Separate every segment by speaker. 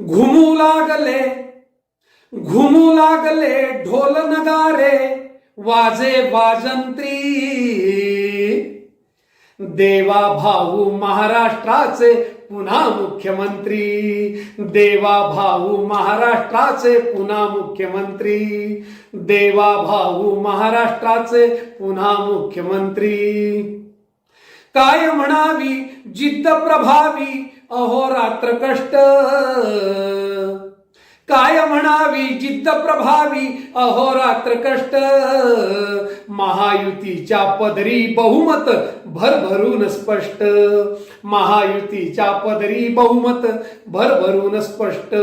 Speaker 1: घुमू लागले घुमू लागले ढोल नगारे वाजे वाजंत्री. देवा भाऊ महाराष्ट्राचे पुन्हा मुख्यमंत्री. देवा भाऊ महाराष्ट्राचे पुन्हा मुख्यमंत्री. देवा भाऊ महाराष्ट्राचे पुन्हा मुख्यमंत्री. काय म्हणावी जिद्द प्रभावी अहोरात्र कष्ट. काय म्हणावी जिद्द प्रभावी? अहोरात्र कष्ट. महायुतीच्या पदरी बहुमत भरभरून स्पष्ट. महायुतीच्या पदरी बहुमत भरभरून स्पष्ट.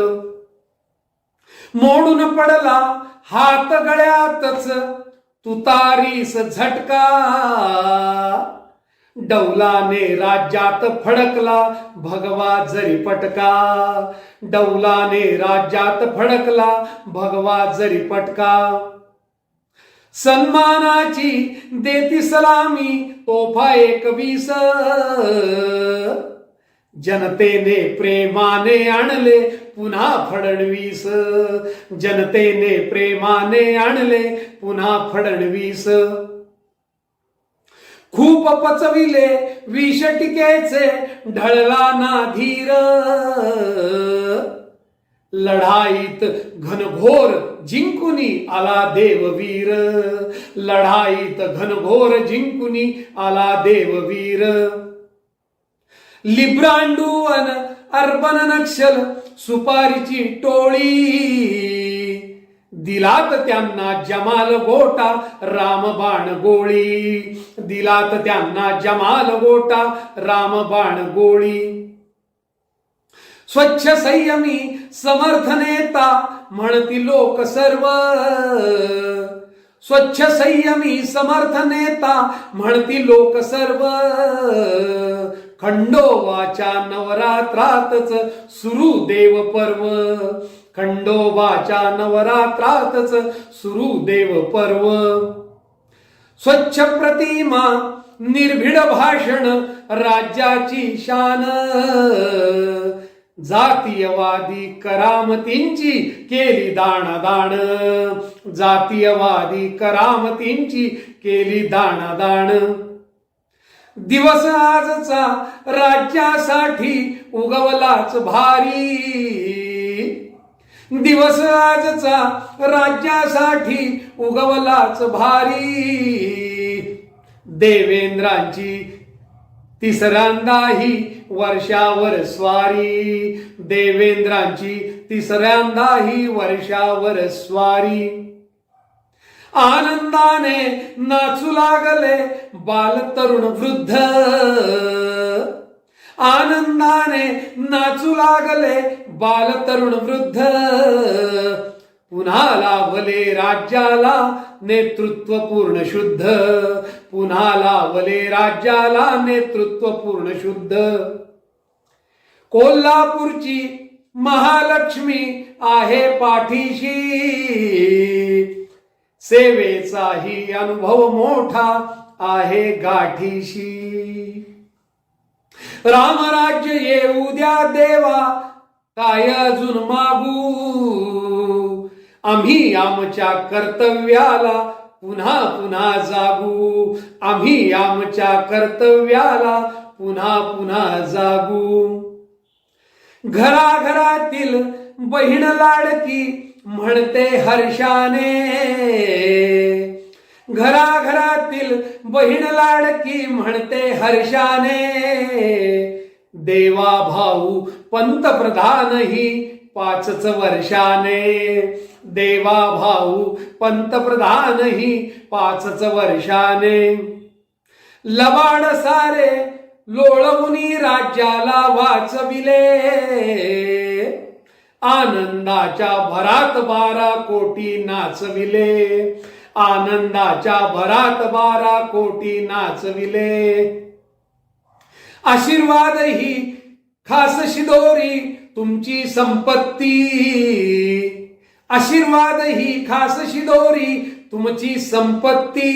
Speaker 1: मोडून पडला हात गळ्यातच. तुतारीस झटका. डौलाने राज्यात फडकला भगवा जरी पटका. डौलाने राज्यात फडकला भगवा जरी पटका. सन्मानाची देती सलामी तोफा एकवीस जनतेने प्रेमाने आणले पुन्हा फडणवीस. जनतेने प्रेमाने आणले पुन्हा फडणवीस. खूप पचविले विष टिकेचे ढळला ना धीर. लढाईत घनघोर जिंकुनी आला देववीर. लढाईत घनघोर जिंकुनी आला देववीर. लिब्रांडूवन अर्बन नक्षल सुपारीची टोळी. दिलात त्यांना जमाल गोटा रामबाण गोळी. दिलात त्यांना जमाल गोटा रामबाण गोळी. स्वच्छ संयमी समर्थ नेता म्हणती लोक सर्व. स्वच्छ संयमी समर्थ नेता म्हणती लोक सर्व. खंडोवाच्या नवरात्रातच सुरू देव पर्व. खंडोबाच्या नवरात्रातच सुरू देव पर्व. स्वच्छ प्रतिमा निर्भीड भाषण राज्याची शान. जातीयवादी करामतींची केली दाणदाण. जातीयवादी करामतींची केली दाणदाण. दिवस आजचा राज्यासाठी उगवलाच भारी. दिवस आजचा राज्यासाठी उगवलाच भारी. देवेंद्रांची तिसऱ्यांदाही वर्षावर स्वारी. देवेंद्रांची तिसऱ्यांदाही वर्षावर स्वारी. आनंदाने नाचू लागले बाल तरुण वृद्ध. आनंदाने नाचू लागले बाल तरुण वृद्ध. पुन्हा लावले राज्याला नेतृत्व पूर्ण शुद्ध. पुन्हा लावले राज्याला नेतृत्व पूर्ण शुद्ध. कोल्हापूरची महालक्ष्मी आहे पाठीशी. सेवेचाही अनुभव मोठा आहे गाठीशी. रामराज्य येऊ द्या देवा काय अजून मागू? आम्ही आमच्या कर्तव्याला पुन्हा पुन्हा जागू. आम्ही आमच्या कर्तव्याला पुन्हा पुन्हा जागू. घराघरातील बहीण लाडकी म्हणते हर्षाने घराघरातील बहीण लाडकी म्हणते हर्षाने देवा भाऊ पंतप्रधानही पाचच वर्षाने. देवा भाऊ पंतप्रधानही पाचच वर्षाने. लबाड सारे लोळवुनी राज्याला वाचविले. आनंदाच्या भरात बारा कोटी नाचविले. आनंदाच्या भरात बारा कोटी नाचविले. आशीर्वादही खास शिदोरी तुमची संपत्ती. आशीर्वादही खास शिदोरी तुमची संपत्ती.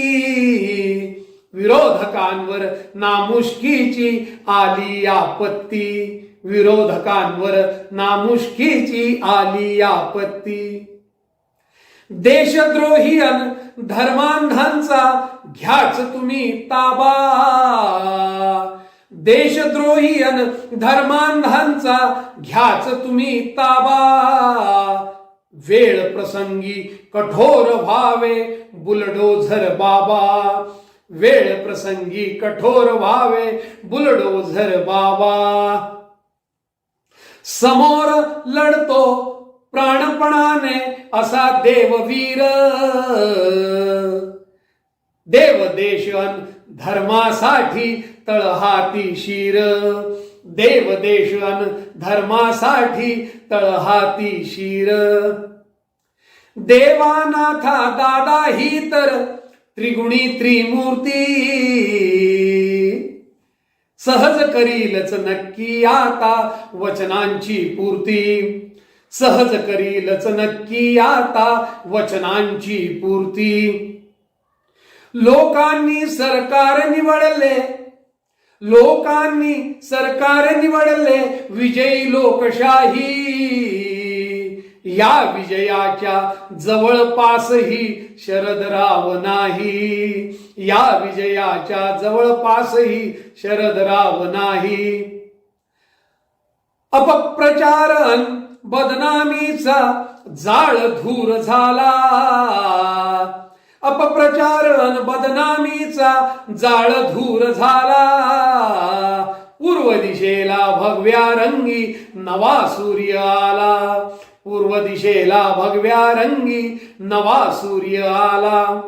Speaker 1: विरोधकांवर नामुष्कीची आली आपत्ती. विरोधकांवर नामुष्कीची आली आपत्ती. देशद्रोही अन धर्मांधांचा घ्याच तुम्ही ताबा. देशद्रोही अन धर्मांधांचा घ्याच तुम्ही ताबा. वेळ प्रसंगी कठोर व्हावे बुलडोझर बाबा. वेळ प्रसंगी कठोर व्हावे बुलडोझर बाबा. समोर लढतो प्राणपणाने असा देववीर. देव देशन धर्मासाठी तळहाती शिर. देव देशन धर्मासाठी तळहाती शिर. देवानाथा दादा ही तर त्रिगुणी त्रिमूर्ती. सहज करीलच नक्की आता वचनांची पूर्ती. सहज करीलच नक्की आता वचनांची पूर्ती. लोकांनी सरकार निवडले. लोकांनी सरकार निवडले. विजयी लोकशाही. या विजयाच्या जवळपासही शरदराव नाही. या विजयाच्या जवळपासही शरदराव नाही. अपप्रचारण बदनामीचा जाळ धूर झाला. अपप्रचारण बदनामीचा जाळ धूर झाला. पूर्व दिशेला भगव्या रंगी नवा सूर्य आला. पूर्व दिशेला भगव्या रंगी नवा सूर्य आला.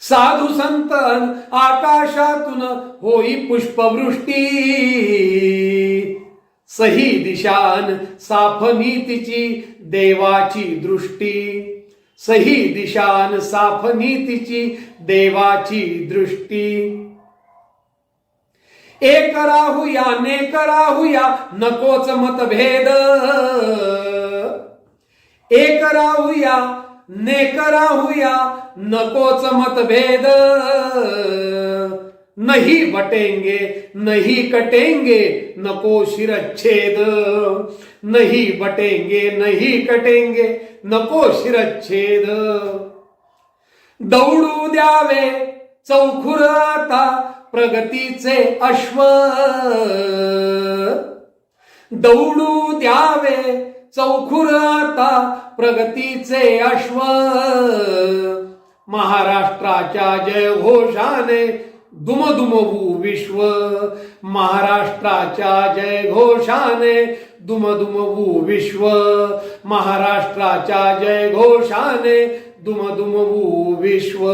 Speaker 1: साधू संतन आकाशातून होई पुष्पवृष्टी. सही दिशान साफ नीतीची देवाची दृष्टी. सही दिशान साफ नीतीची देवाची दृष्टी. एक राहूया नेक राहूया नकोच मतभेद. एक राहूया नेक राहूया नकोच मतभेद. नहीं बटेंगे नहीं कटेंगे नको शिरच्छेद नहीं बटेंगे नहीं कटेंगे नको शिरच्छेद दौडू द्यावे चौखुर आता प्रगतीचे अश्व। दौडू द्यावे चौखुर आता प्रगतीचे अश्व। महाराष्ट्राच्या जयघोषाने दुमदुमवू विश्व महाराष्ट्राच्या जय घोषाने. दुमदुमवू विश्व महाराष्ट्राच्या जय घोषाने. दुमदुमवू विश्व